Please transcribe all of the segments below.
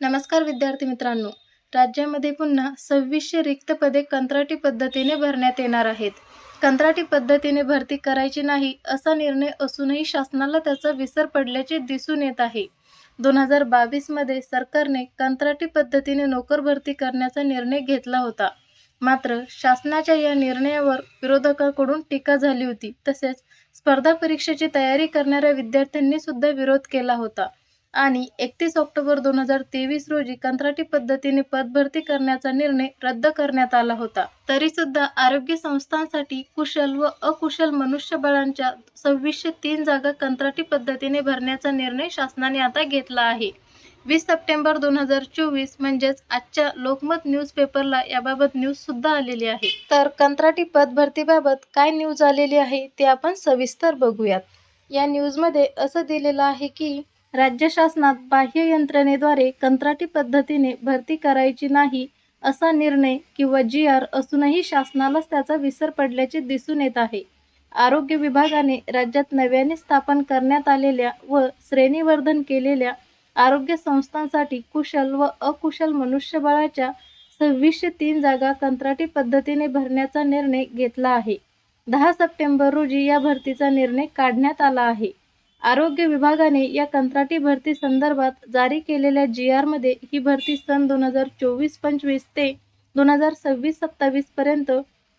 नमस्कार विद्यार्थी मित्रांनो. राज्यामध्ये पुन्हा सव्वीसशे रिक्त पदे कंत्राटी पद्धतीने भरण्यात येणार आहेत. कंत्राटी पद्धतीने भरती करायची नाही असा निर्णय असूनही शासनाला त्याचा विसर पडल्याचे दिसून येत आहे. दोन हजार बावीसमध्ये सरकारने कंत्राटी पद्धतीने नोकर भरती करण्याचा निर्णय घेतला होता. मात्र शासनाच्या या निर्णयावर विरोधकांकडून टीका झाली होती. तसेच स्पर्धा परीक्षेची तयारी करणाऱ्या विद्यार्थ्यांनी सुद्धा विरोध केला होता. आणि एकतीस ऑक्टोबर दोन हजार तेवीस रोजी कंत्राटी पद्धतीने पदभरती करण्याचा निर्णय रद्द करण्यात आला होता. तरी सुद्धा आरोग्य संस्थांसाठी कुशल व अकुशल मनुष्यबळांच्या सव्वीसशे तीन जागा कंत्राटी पद्धतीने भरण्याचा निर्णय शासनाने आता घेतला आहे. वीस सप्टेंबर दोन हजार चोवीस म्हणजेच आजच्या लोकमत न्यूज पेपरला याबाबत न्यूज सुद्धा आलेली आहे. तर कंत्राटी पदभरतीबाबत काय न्यूज आलेली आहे ते आपण सविस्तर बघूयात. या न्यूजमध्ये असं दिलेलं आहे की राज्य शासनात बाह्य यंत्रणेद्वारे कंत्राटी पद्धतीने भरती करायची नाही असा निर्णय किंवा जी आर असूनही शासनालाच त्याचा विसर पडल्याचे दिसून येत आहे. आरोग्य विभागाने राज्यात नव्याने स्थापन करण्यात आलेल्या व श्रेणीवर्धन केलेल्या आरोग्य संस्थांसाठी कुशल व अकुशल मनुष्यबळाच्या सव्वीसशे तीन जागा कंत्राटी पद्धतीने भरण्याचा निर्णय घेतला आहे. दहा सप्टेंबर रोजी या भरतीचा निर्णय काढण्यात आला आहे. आरोग्य विभागाने या कंत्राटी भरती संदर्भात जारी केलेल्या जी आरमध्ये ही भरती सन दोन हजार चोवीस पंचवीस ते दोन हजार सव्वीस सत्तावीस पर्यंत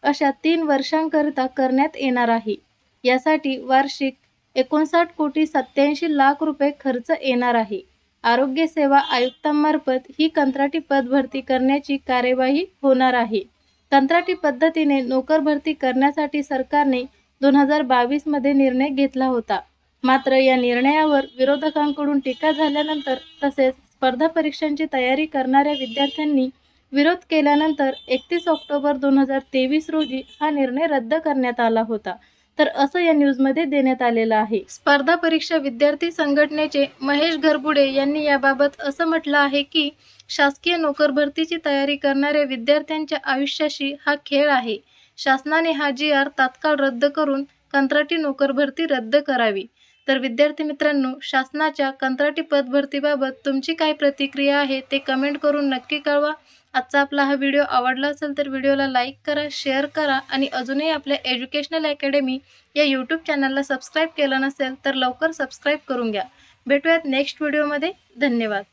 अशा तीन वर्षांकरिता करण्यात येणार आहे. यासाठी वार्षिक एकोणसाठ कोटी सत्याऐंशी लाख रुपये खर्च येणार आहे. आरोग्य सेवा आयुक्तांमार्फत ही कंत्राटी पद भरती करण्याची कार्यवाही होणार आहे. कंत्राटी पद्धतीने नोकर भरती करण्यासाठी सरकारने दोन हजार बावीसमध्ये निर्णय घेतला होता. मात्र या निर्णयावर विरोधकांकडून टीका झाल्यानंतर तसेच स्पर्धा परीक्षांची तयारी करणाऱ्या विद्यार्थ्यांनी विरोध केल्यानंतर एकतीस ऑक्टोबर दोन हजार तेवीस रोजी हा निर्णय रद्द करण्यात आला होता. तर असं या न्यूजमध्ये देण्यात आलेलं आहे. स्पर्धा परीक्षा विद्यार्थी संघटनेचे महेश घरबुडे यांनी याबाबत असं म्हटलं आहे की शासकीय नोकर भरतीची तयारी करणाऱ्या विद्यार्थ्यांच्या आयुष्याशी हा खेळ आहे. शासनाने हा जी आर तात्काळ रद्द करून कंत्राटी नोकर भरती रद्द करावी. तर विद्यार्थी मित्रांनो शासनाच्या कंत्राटी पदभरतीबाबत तुमची काय प्रतिक्रिया आहे ते कमेंट करून नक्की कळवा. आजचा आपला हा व्हिडिओ आवडला असेल तर व्हिडिओला लाईक करा शेअर करा आणि अजूनही आपल्या एज्युकेशनल अकॅडमी या यूट्यूब चॅनलला सबस्क्राईब केलं नसेल तर लवकर सबस्क्राईब करून घ्या. भेटूयात नेक्स्ट व्हिडिओमध्ये धन्यवाद.